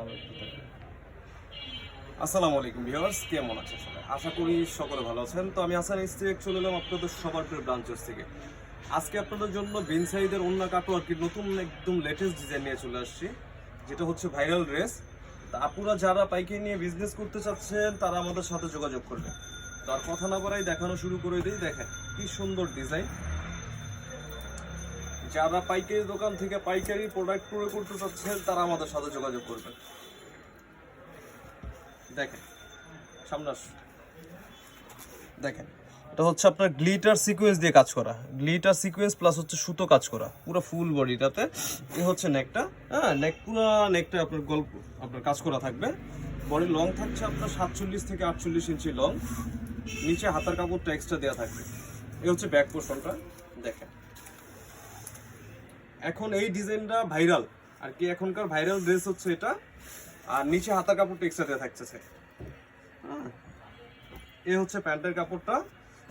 ভালো আসসালামু আলাইকুম ভিউয়ার্স, কেমন আছেন সবাই? আশা করি সকলে ভালো আছেন। তো আমি হাসান ইস্তিক চলে এলাম আপনাদের সবার প্রিয় ব্রাঞ্চেস থেকে। আজকে আপনাদের জন্য বিন অন্য কাটোয়ারকি নতুন একদম লেটেস্ট ডিজাইন নিয়ে চলে আসছি, যেটা হচ্ছে ভাইরাল ড্রেস তা আপুরা যারা পাইকারি নিয়ে বিজনেস করতে চাচ্ছেন, তারা আমাদের সাথে যোগাযোগ করবেন। তার কথা না বলাই দেখানো শুরু করে দিই, দেখেন কি সুন্দর ডিজাইন যারা পাইকারি দোকান থেকে পাইকারি প্রোডাক্ট ক্রয় করতে চাচ্ছেন, তারা আমাদের সাথে যোগাযোগ করবেন। দেখেন, সামনে আসুন। দেখেন, এটা হচ্ছে আপনার গ্লিটার সিকোয়েন্স দিয়ে কাজ করা। গ্লিটার সিকোয়েন্স প্লাস হচ্ছে সুতো কাজ করা। পুরো ফুল বডিটাতে এ হচ্ছে নেকটা হ্যাঁ নেক পুরো নেকটা আপনার গল্প আপনার কাজ করা থাকবে। বডি লং থাকছে আপনার সাতচল্লিশ থেকে আটচল্লিশ ইঞ্চি লং নিচে হাতার কাপড়টা এক্সট্রা দেওয়া থাকবে। এ হচ্ছে ব্যাক পোর্শনটা দেখেন। এখন এই ডিজাইনটা ভাইরাল। আর কি এখনকার ভাইরাল ড্রেস হচ্ছে এটা। আর নিচে হাতার কাপড়টা এক্সট্রা দেওয়া থাকছে হ্যাঁ। এ হচ্ছে প্যান্টের কাপড়টা।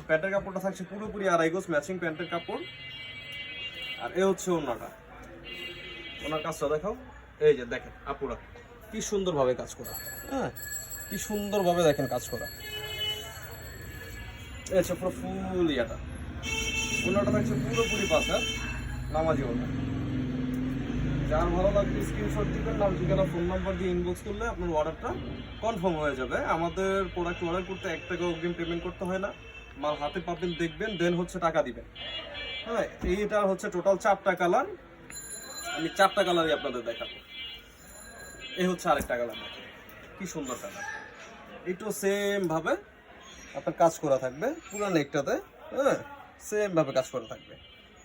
প্যান্টের কাপড়টা থাকছে পুরোপুরি আড়াই গোজ ম্যাচিং প্যান্টের কাপড়। আর এ হচ্ছে ওনাটা। ওনার কাজটা দেখাও। এই যে দেখেন, আপুরা, কি সুন্দরভাবে কাজ করা। হ্যাঁ কি সুন্দরভাবে দেখেন কাজ করা। এই হচ্ছে পুরো ফুল ইয়াটা। ওনাটা থাকছে পুরোপুরি পাশা নামাজি ওনা যার ভালো লাগবে স্ক্রিনশট দিবেন নাম ঠিকানা ফোন নাম্বার দিয়ে ইনবক্স করলে আপনার অর্ডারটা কনফার্ম হয়ে যাবে। আমাদের প্রোডাক্ট অর্ডার করতে এক টাকা অগ্রিম পেমেন্ট করতে হয় না। মাল হাতে পাবেন, দেখবেন দেন হচ্ছে টাকা দিবেন। হ্যাঁ এইটা হচ্ছে টোটাল চারটা কালার আমি চারটা কালারই আপনাদের দেখাবো। এই হচ্ছে আরেকটা কালার কি সুন্দর কালার একটু সেম ভাবে আপনার কাজ করা থাকবে, পুরো নেকটাতে হ্যাঁ সেম ভাবে কাজ করা থাকবে।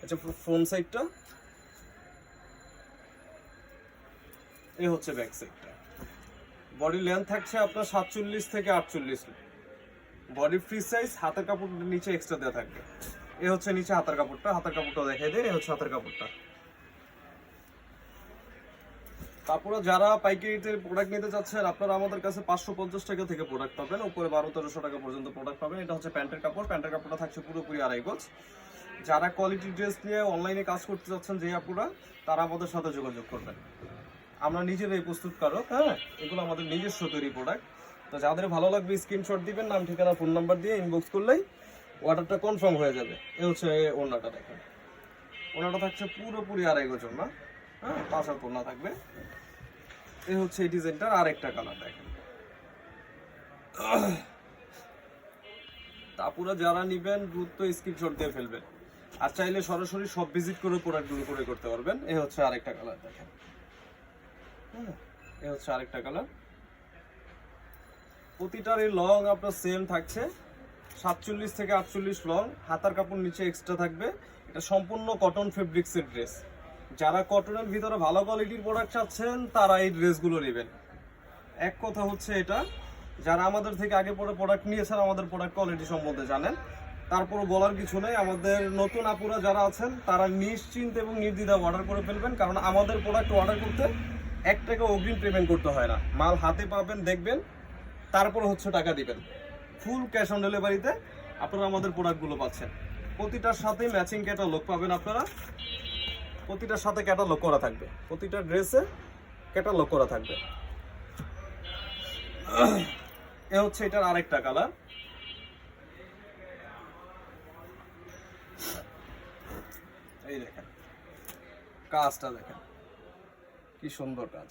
আচ্ছা ফ্রন্ট সাইডটা? এই হচ্ছে ব্যাক সাইডটা। বডি লেন্থ থাকছে আপনার সাতচল্লিশ থেকে আটচল্লিশ। বডি ফ্রি সাইজ হাতের কাপড় নিচে এক্সট্রা দেওয়া থাকবে। এ হচ্ছে নিচে হাতের কাপড়টা হাতের কাপড়টা দেখাই দেয় এ হচ্ছে হাতের কাপড়টা। তারপরে যারা পাইকারিতে প্রোডাক্ট নিতে চাচ্ছেন, আপনারা আমাদের কাছে পাঁচশো পঞ্চাশ টাকা থেকে প্রোডাক্ট পাবেন। উপরে বারো তেরোশো টাকা পর্যন্ত প্রোডাক্ট পাবেন। এটা হচ্ছে প্যান্টের কাপড়। প্যান্টের কাপড়টা থাকছে পুরোপুরি আড়াই গজ। যারা কোয়ালিটি ড্রেস নিয়ে অনলাইনে কাজ করতে চাচ্ছেন যে আপুরা, তারা আমাদের সাথে যোগাযোগ করবেন। আমরা নিজেরাই প্রস্তুতকারক হ্যাঁ? এগুলো আমাদের নিজস্ব তৈরি প্রোডাক্ট তো যাদের ভালো লাগবে স্ক্রিনশট দিবেন, নাম, ঠিকানা ফোন নাম্বার দিয়ে ইনবক্স করলেই অর্ডারটা কনফার্ম হয়ে যাবে। এ হচ্ছে ওনাটা দেখেন। ওনাটা থাকছে পুরোপুরি আড়াই গজ না? হ্যাঁ হাত ওনা থাকবে। এ হচ্ছে এই ডিজাইনটার আরেকটা কালার দেখেন। তারপরে যারা নিবেন, দ্রুত স্ক্রিনশট দিয়ে ফেলবেন। আর চাইলে সরাসরি সব ভিজিট করে প্রোডাক্টগুলো করে করতে পারবেন। এ হচ্ছে আরেকটা কালার দেখেন। হ্যাঁ, এ হচ্ছে আরেকটা কালার প্রতিটার এই লং আপনার সেম থাকছে। সাতচল্লিশ থেকে আটচল্লিশ লং হাতার কাপড় নিচে এক্সট্রা থাকবে। এটা সম্পূর্ণ কটন ফেব্রিক্সের ড্রেস যারা কটনের ভিতরে ভালো কোয়ালিটির প্রোডাক্ট চাচ্ছেন তারা এই ড্রেসগুলো নেবেন। এক কথা হচ্ছে এটা। যারা আমাদের থেকে আগে পরে প্রোডাক্ট নিয়েছেন আমাদের প্রোডাক্ট কোয়ালিটি সম্বন্ধে জানেন। তারপর বলার কিছু নেই। আমাদের নতুন আপুরা যারা আছেন, তারা নিশ্চিন্ত এবং নির্দ্বিধা অর্ডার করে ফেলবেন, কারণ আমাদের প্রোডাক্ট অর্ডার করতে এক টাকা অগ্রিম পেমেন্ট করতে হয় না। মাল হাতে পাবেন, দেখবেন, তারপর হচ্ছে টাকা দিবেন। ফুল ক্যাশ অন ডেলিভারিতে আপনারা আমাদের প্রোডাক্টগুলো পাচ্ছেন। প্রতিটার সাথে ম্যাচিং ক্যাটালগ পাবেন আপনারা। প্রতিটার সাথে ক্যাটালগ করা থাকবে। প্রতিটা ড্রেসে ক্যাটালগ করা থাকবে। এ হচ্ছে এটার আরেকটা কালার এই দেখেন। কাজটা দেখেন। কি সুন্দর কাজ।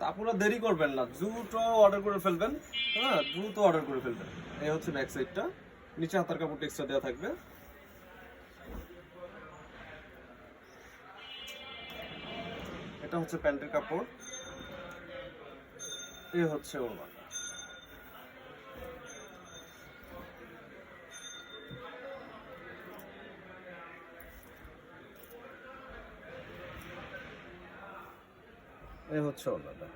তারপরে দেরি করবেন না, দ্রুত অর্ডার করে ফেলবেন হ্যাঁ দ্রুত অর্ডার করে ফেলবেন। এই হচ্ছে ব্যাক সাইডটা নিচে হাতার কাপড় এক্সট্রা দেওয়া থাকবে। এটা হচ্ছে প্যান্টের কাপড়। এই হচ্ছে ওড়নাটা এই হচ্ছে ওড়নাটা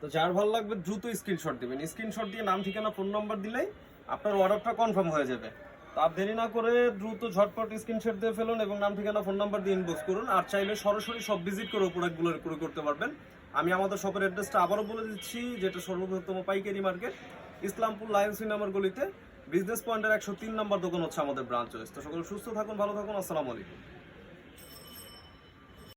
তো যার ভালো লাগবে দ্রুত স্ক্রিনশট দিবেন। স্ক্রিনশট দিয়ে নাম, ঠিকানা ফোন নাম্বার দিলেই আপনার অর্ডারটা কনফার্ম হয়ে যাবে। তো আর দেরি না করে দ্রুত ঝটপট স্ক্রিনশট দিয়ে ফেলুন এবং নাম, ঠিকানা ফোন নাম্বার দিয়ে ইনবক্স করুন। আর চাইলে সরাসরি সব ভিজিট করে প্রোডাক্টগুলো করে করতে পারবেন। আমি আমাদের শপের অ্যাড্রেসটা আবারও বলে দিচ্ছি, যেটা সর্ববৃহত্তম পাইকারি মার্কেট, ইসলামপুর লায়ন সিনেমার গলিতে বিজনেস পয়েন্টের একশো তিন নম্বর দোকান হচ্ছে আমাদের ব্রাঞ্চ তো সকলে সুস্থ থাকুন, ভালো থাকুন, আসসালামু আলাইকুম।